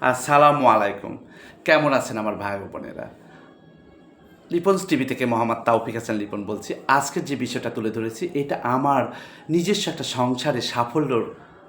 আসসালামু আলাইকুম। কেমন আছেন আমার ভাই বোনেরা? লিপন্স টিভি থেকে মোহাম্মদ তাওফিক হাসান লিপন বলছি, আজকের যে বিষয়টা তুলে ধরেছি, এটা আমার নিজস্ব একটা সংসারে সাফল্যর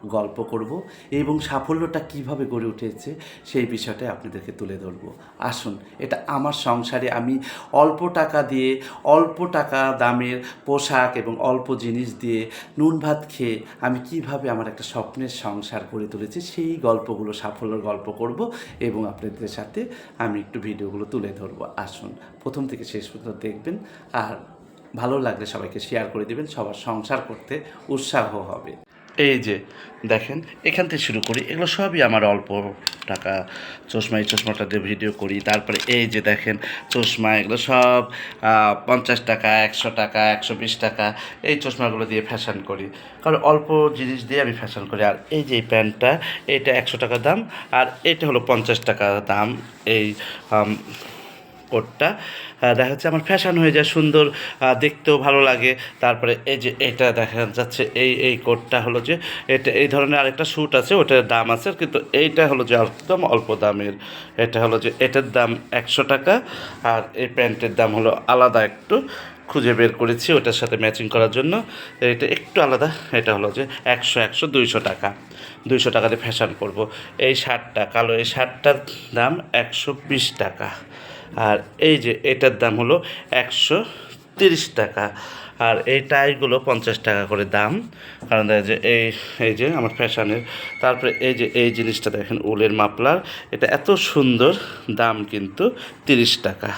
গল্প করব এবং সাফল্যটা কীভাবে গড়ে উঠেছে সেই বিষয়টাই আপনাদেরকে তুলে ধরবো। আসুন, এটা আমার সংসারে আমি অল্প টাকা দিয়ে, অল্প টাকা দামের পোশাক এবং অল্প জিনিস দিয়ে নুন ভাত খেয়ে আমি কীভাবে আমার একটা স্বপ্নের সংসার গড়ে তুলেছি সেই গল্পগুলো, সাফল্যের গল্প করব এবং আপনাদের সাথে আমি একটু ভিডিওগুলো তুলে ধরবো। আসুন, প্রথম থেকে শেষ পর্যন্ত দেখবেন আর ভালো লাগলে সবাইকে শেয়ার করে দেবেন, সবার সংসার করতে উৎসাহ হবে। এই যে, দেখেন, এখান থেকে শুরু করি। এগুলো সবই আমার অল্প টাকা। চশমা এই চশমাটা দিয়ে ভিডিও করি। তারপরে এই যে দেখেন, চশমা, এগুলো সব পঞ্চাশ টাকা, একশো টাকা, একশো বিশ টাকা, এই চশমাগুলো দিয়ে ফ্যাশন করি। কারণ অল্প জিনিস দিয়ে আমি ফ্যাশন করি। আর এই যে প্যান্টটা, এটা একশো টাকা দাম, আর এটা হলো পঞ্চাশ টাকা দাম। এই কোটটা। দেখা যাচ্ছে আমার ফ্যাশন হয়ে যায়, সুন্দর দেখতেও ভালো লাগে। তারপরে এই যে এটা দেখা যাচ্ছে, এই এই কোটটা হলো যে এটা, এই ধরনের আরেকটা স্যুট আছে, ওটার দাম আছে, কিন্তু এইটা হলো যে একদম অল্প দামের। এটা হলো যে এটার দাম একশো টাকা, আর এই প্যান্টের দাম হলো আলাদা একটু। খুঁজে বের করেছি ওটার সাথে ম্যাচিং করার জন্য। এটা একটু আলাদা, এটা হলো যে একশো একশো, দুইশো টাকা। দুইশো টাকা দিয়ে ফ্যাশন করব। এই শার্টটা, কালো এই শার্টটার দাম একশো বিশ টাকা। আর এই যে এটার দাম হলো একশো তিরিশ টাকা। আর এই টাইগুলো পঞ্চাশ টাকা করে দাম। কারণ দেখা যায় এই এই যে আমার ফ্যাশনের তারপরে এই যে এই জিনিসটা দেখেন, উলের মাপলার এটা এত সুন্দর দাম কিন্তু তিরিশ টাকা।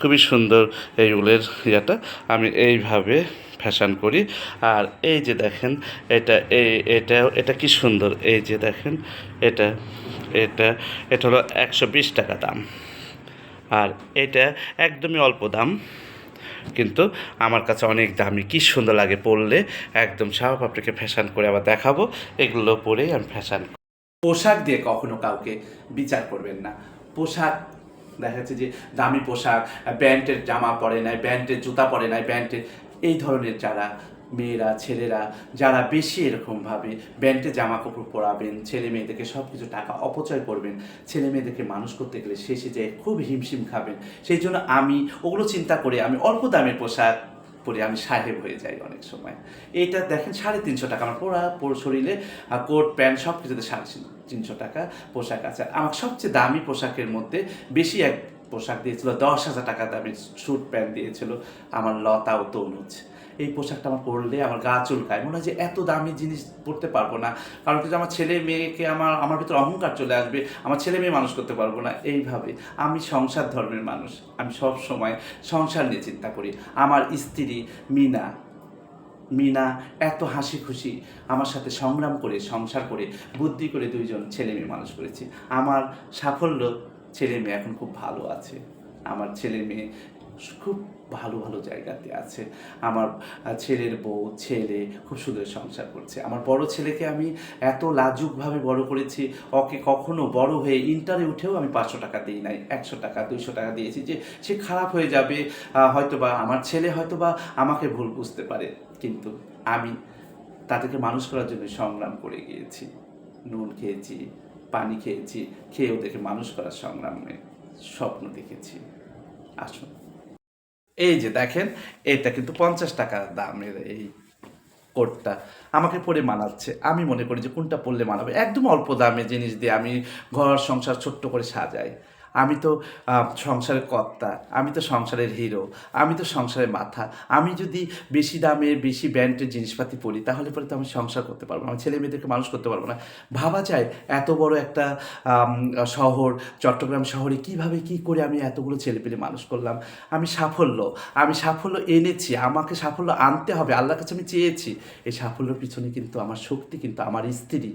খুবই সুন্দর এই উলের ইয়েটা। আমি এইভাবে ফ্যাশন করি। আর এই যে দেখেন, এটা এই, এটা এটা কি সুন্দর। এই যে দেখেন, এটা এটা এটা হলো একশো বিশ টাকা দাম। আর এটা একদমই অল্প দাম। কিন্তু আমার কাছে অনেক দামি। কি সুন্দর লাগে পরলে। একদম সাহাব আপনাকে ফ্যাশন করে আবার দেখাবো। এগুলো পরেই আমি ফ্যাশন পোশাক দিয়ে কখনো কাউকে বিচার করবেন না। পোশাক, দেখা যাচ্ছে যে দামি পোশাক ব্যান্ডের জামা পরে নাই ব্যান্ডের জুতা পরে নাই ব্যান্ডের এই ধরনের যারা মেয়েরা, ছেলেরা, যারা বেশি এরকমভাবে ব্যান্ডে জামা কাপড় পরাবেন, ছেলে মেয়েদেরকে সব কিছু টাকা অপচয় করবেন, ছেলে মেয়েদেরকে মানুষ করতে গেলে শেষে যে খুব হিমশিম খাবেন। সেই জন্য আমি ওগুলো চিন্তা করে আমি অল্প দামের পোশাক পরে, আমি সাহেব হয়ে যাই অনেক সময়। এটা দেখেন সাড়ে তিনশো টাকা, আমার পুরা পুরো শরীরে কোট, প্যান্ট সব কিছুতে সাড়ে তিনশো টাকা পোশাক আছে। আমার সবচেয়ে দামি পোশাকের মধ্যে বেশি এক পোশাক দিয়েছিল, দশ হাজার টাকা দামের স্যুট প্যান্ট দিয়েছিল, আমার লতা ও তনুজ। এই পোশাকটা আমার পরলে আমার গা চুলকায়। মনে হয় যে এত দামি জিনিস পরতে পারব না। কারণ কিন্তু আমার ছেলে মেয়েকে আমার আমার ভিতরে অহংকার চলে আসবে, আমার ছেলে মেয়ে মানুষ করতে পারব না। এইভাবে আমি সংসার ধর্মের মানুষ। আমি সব সময় সংসার নিয়ে চিন্তা করি। আমার স্ত্রী মিনা মিনা এত হাসি খুশি। আমার সাথে সংগ্রাম করে, সংসার করে, বুদ্ধি করে দুইজন ছেলে মেয়ে মানুষ করেছি। আমার সাফল্য ছেলে মেয়ে এখন খুব ভালো আছে। আমার ছেলে মেয়ে খুব ভালো ভালো জায়গাতে আছে। আমার ছেলের বউ, ছেলে খুব সুন্দর সংসার করছে। আমার বড় ছেলেকে আমি এত লাজুকভাবে বড় করেছি, ওকে কখনো বড় হয়ে ইন্টারে উঠেও আমি পাঁচশো টাকা দিই নাই, একশো টাকা, দুইশো টাকা দিয়েছি যে সে খারাপ হয়ে যাবে হয়তোবা আমার ছেলে হয়তোবা আমাকে ভুল বুঝতে পারে। কিন্তু আমি তাদেরকে মানুষ করার জন্য সংগ্রাম করে গিয়েছি। নুন খেয়েছি, পানি খেয়েছি, খেয়ে ওদেরকে মানুষ করার সংগ্রামে স্বপ্ন দেখেছি। আসুন। এই যে দেখেন, এটা কিন্তু পঞ্চাশ টাকা দামের এই কোটটা। আমাকে পরে মানাচ্ছে। আমি মনে করি যে কোনটা পরলে মানাবে? একদম অল্প দামে জিনিস দিয়ে আমি ঘর, সংসার ছোট্ট করে সাজাই। আমি তো সংসারের কর্তা, আমি তো সংসারের হিরো, আমি তো সংসারের মাথা, আমি যদি বেশি দামের বেশি ব্র্যান্ডের জিনিসপাতি পরি, তাহলে পরে তো আমি সংসার করতে পারব না ছেলে মেয়েদেরকে মানুষ করতে পারব না। ভাবা যায় এত বড় একটা শহর, চট্টগ্রাম শহরে কীভাবে কি করে আমি এতগুলো ছেলেপেলে মানুষ করলাম। আমি সাফল্য আমি সাফল্য এনেছি, আমাকে সাফল্য আনতে হবে, আল্লাহর কাছে আমি চেয়েছি। এই সাফল্যের পিছনে কিন্তু আমার শক্তি, কিন্তু আমার স্ত্রী।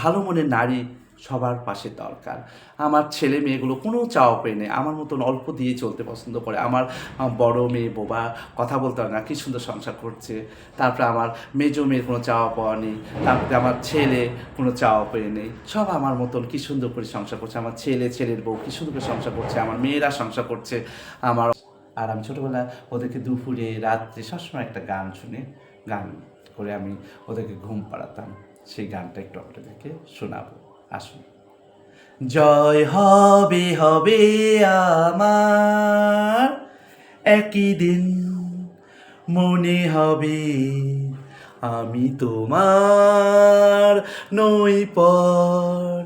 ভালো মনে নারী সবার পাশে দরকার। আমার ছেলে মেয়েগুলো কোনো চাওয়া পেয়ে নেই। আমার মতন অল্প দিয়ে চলতে পছন্দ করে। আমার বড় মেয়ে বোবা কথা বলতে পারে না, কি সুন্দর সংসার করছে। তারপরে আমার মেজো মেয়ের কোনো চাওয়া পাওয়া নেই। তারপরে আমার ছেলে কোনো চাওয়া পেয়ে নেই। সব আমার মতন কি সুন্দর করে সংসার করছে। আমার ছেলে, ছেলের বউ কি সুন্দর করে সংসার করছে। আমার মেয়েরা সংসার করছে। আমার আর আমি ছোটোবেলা ওদেরকে দুপুরে, রাত্রে সবসময় একটা গান শুনে, গান করে আমি ওদেরকে ঘুম পাড়াতাম। সেই গানটা একটু আপনাদেরকে শোনাবো। আসুন। জয় হবে হবে আমার। একই দিন মনে হবে আমি তোমার নই পর।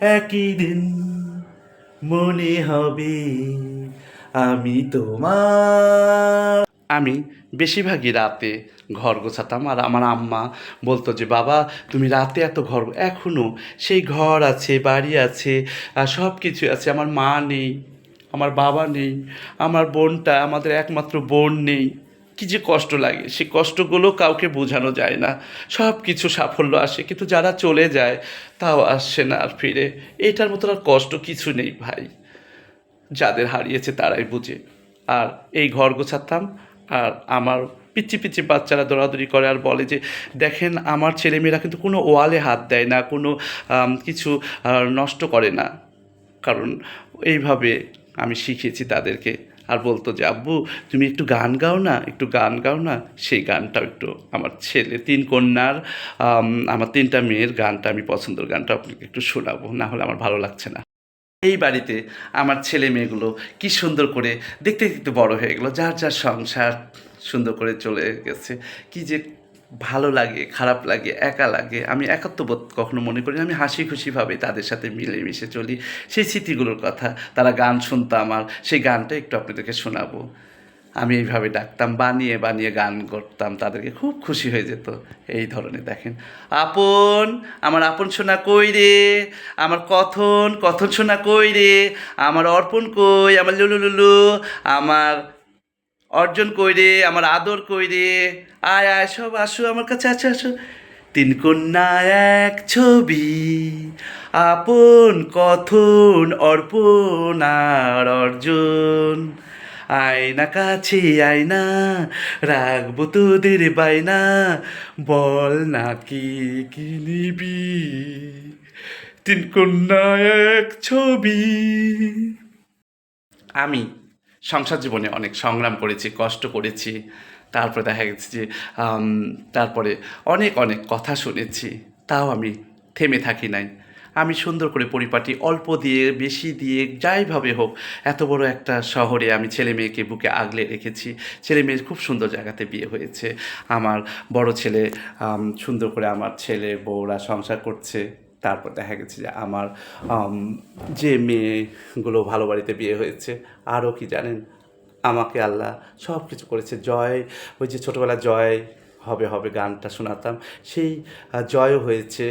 একই দিন মনে হবে আমি তোমার। আমি বেশিরভাগই রাতে ঘর গোছাতাম আর আমার আম্মা বলতো যে, বাবা, তুমি রাতে এত ঘর এখনও সেই ঘর আছে, বাড়ি আছে, আর সব কিছু আছে। আমার মা নেই, আমার বাবা নেই, আমার বোনটা, আমাদের একমাত্র বোন নেই। কি যে কষ্ট লাগে, সেই কষ্টগুলো কাউকে বোঝানো যায় না। সব কিছু সাফল্য আসে, কিন্তু যারা চলে যায়, তাও আসছে না আর ফিরে। এটার মতো আর কষ্ট কিছু নেই ভাই। যাদের হারিয়েছে তারাই বুঝে। আর এই ঘর গোছাতাম, আর আমার পিচ্ছি পিচ্ছি বাচ্চারা দৌড়াদৌড়ি করে আর বলে যে, দেখেন, আমার ছেলেমেয়েরা কিন্তু কোনো ওয়ালে হাত দেয় না, কোনো কিছু নষ্ট করে না। কারণ এইভাবে আমি শিখিয়েছি তাদেরকে। আর বলতো যে, আব্বু, তুমি একটু গান গাও না, একটু গান গাও না। সেই গানটাও একটু আমার ছেলে, তিন কন্যার আমার তিনটা মেয়ের গানটা, আমি পছন্দের গানটা আপনাকে একটু শোনাবো, না হলে আমার ভালো লাগছে না। এই বাড়িতে আমার ছেলে মেয়েগুলো কি সুন্দর করে, দেখতে দেখতে বড় হয়ে গেলো, যার যার সংসার সুন্দর করে চলে গেছে। কি যে ভালো লাগে, খারাপ লাগে, একা লাগে, আমি একাত্মবোধ কখনো মনে করি আমি হাসি খুশিভাবে তাদের সাথে মিলেমিশে চলি। সেই স্মৃতিগুলোর কথা, তারা গান শুনতো আমার, সেই গানটা একটু আপনাদেরকে শোনাবো। আমি এইভাবে ডাকতাম, বানিয়ে বানিয়ে গান করতাম, তাদেরকে খুব খুশি হয়ে যেত এই ধরনের, দেখেন। আপন, আমার আপন সোনা কই রে? আমার কথন কথন সোনা কই রে? আমার অর্পণ কই? আমার লুলু লুলু আমার অর্জন কই রে, আমার আদর কই রে? আয় আয়, সব আসো আমার কাছে আসো আসো। তিন কন্যা এক ছবি, আপন কথন অর্পণ আর অর্জন। আয়না কাছে আয়না, রাখব তোদের বাইনা বল না কি কি নিবি? তিন কন্যা এক ছবি। আমি। সংসার জীবনে অনেক সংগ্রাম করেছি, কষ্ট করেছি। তারপরে দেখা গেছে যে তারপরে অনেক অনেক কথা শুনেছি। তাও আমি থেমে থাকি নাই। আমি সুন্দর করে পরিপাটি, অল্প দিয়ে, বেশি দিয়ে যাইভাবে হোক, এত বড় একটা শহরে আমি ছেলে মেয়েকে বুকে আগলে রেখেছি। ছেলে মেয়ের খুব সুন্দর জায়গাতে বিয়ে হয়েছে। আমার বড় ছেলে সুন্দর করে আমার ছেলে, বউরা সংসার করছে। তারপর দেখা গেছে যে আমার যে মেয়েগুলো ভালো বাড়িতে বিয়ে হয়েছে, আরও কি জানেন? আমাকে আল্লাহ সব কিছু করেছে। জয়, ওই যে ছোটোবেলা জয়, হবে হবে গানটা শোনাতাম। সেই জয়ও হয়েছে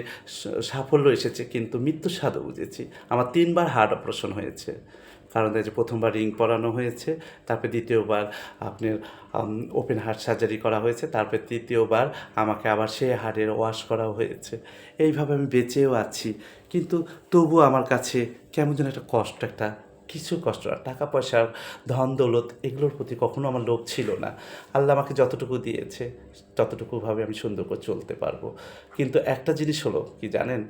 সাফল্য এসেছে, কিন্তু মৃত্যুর স্বাদও বুঝেছি। আমার তিনবার হার্ট অপারেশন হয়েছে। কারণ এই যে প্রথমবার রিং পরানো হয়েছে, তারপরে দ্বিতীয়বার আপনার ওপেন হার্ট সার্জারি করা হয়েছে, তারপরে তৃতীয়বার আমাকে আবার সে হাড়ের ওয়াশ করা হয়েছে। এইভাবে আমি বেঁচেও আছি। কিন্তু তবুও আমার কাছে কেমন যেন একটা কষ্ট, একটা কিছু কষ্ট না টাকা পয়সার ধন দৌলত এগুলোর প্রতি কখনো আমার লোভ ছিল না। আল্লাহ আমাকে যতটুকু দিয়েছে, ততটুকুভাবে আমি সুন্দর করে চলতে পারব। কিন্তু একটা জিনিস হলো, কি জানেন?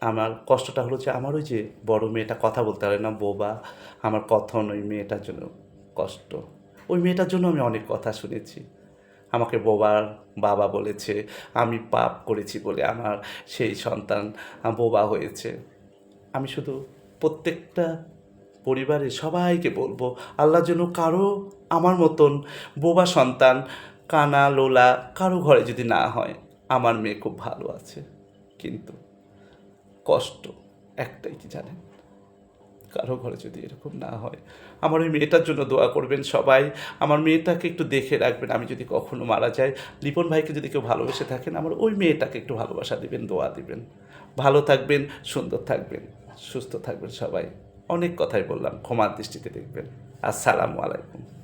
আমার কষ্টটা হলো যে আমার ওই যে বড় মেয়েটা কথা বলতে পারে না, বোবা, আমার কথন ওই মেয়েটার জন্য কষ্ট। ওই মেয়েটার জন্য আমি অনেক কথা শুনেছি। আমাকে বোবার বাবা বলেছে, আমি পাপ করেছি বলে আমার সেই সন্তান বোবা হয়েছে। আমি শুধু প্রত্যেকটা পরিবারের সবাইকে বলব আল্লাহ যেন কারও আমার মতন বোবা সন্তান, কানা, লোলা, কারও ঘরে যদি না হয়, আমার মেয়ে খুব ভালো আছে। কিন্তু কষ্ট একটাই কি জানেন? কারও ঘরে যদি এরকম না হয়, আমার ওই মেয়েটার জন্য দোয়া করবেন সবাই। আমার মেয়েটাকে একটু দেখে রাখবেন, আমি যদি কখনো মারা যাই। লিপন ভাইকে যদি কেউ ভালোবেসে থাকেন, আমার ওই মেয়েটাকে একটু ভালোবাসা দিবেন, দোয়া দিবেন। ভালো থাকবেন, সুন্দর থাকবেন, সুস্থ থাকবেন সবাই। অনেক কথাই বললাম, ক্ষমার দৃষ্টিতে দেখবেন। আসসালামু আলাইকুম।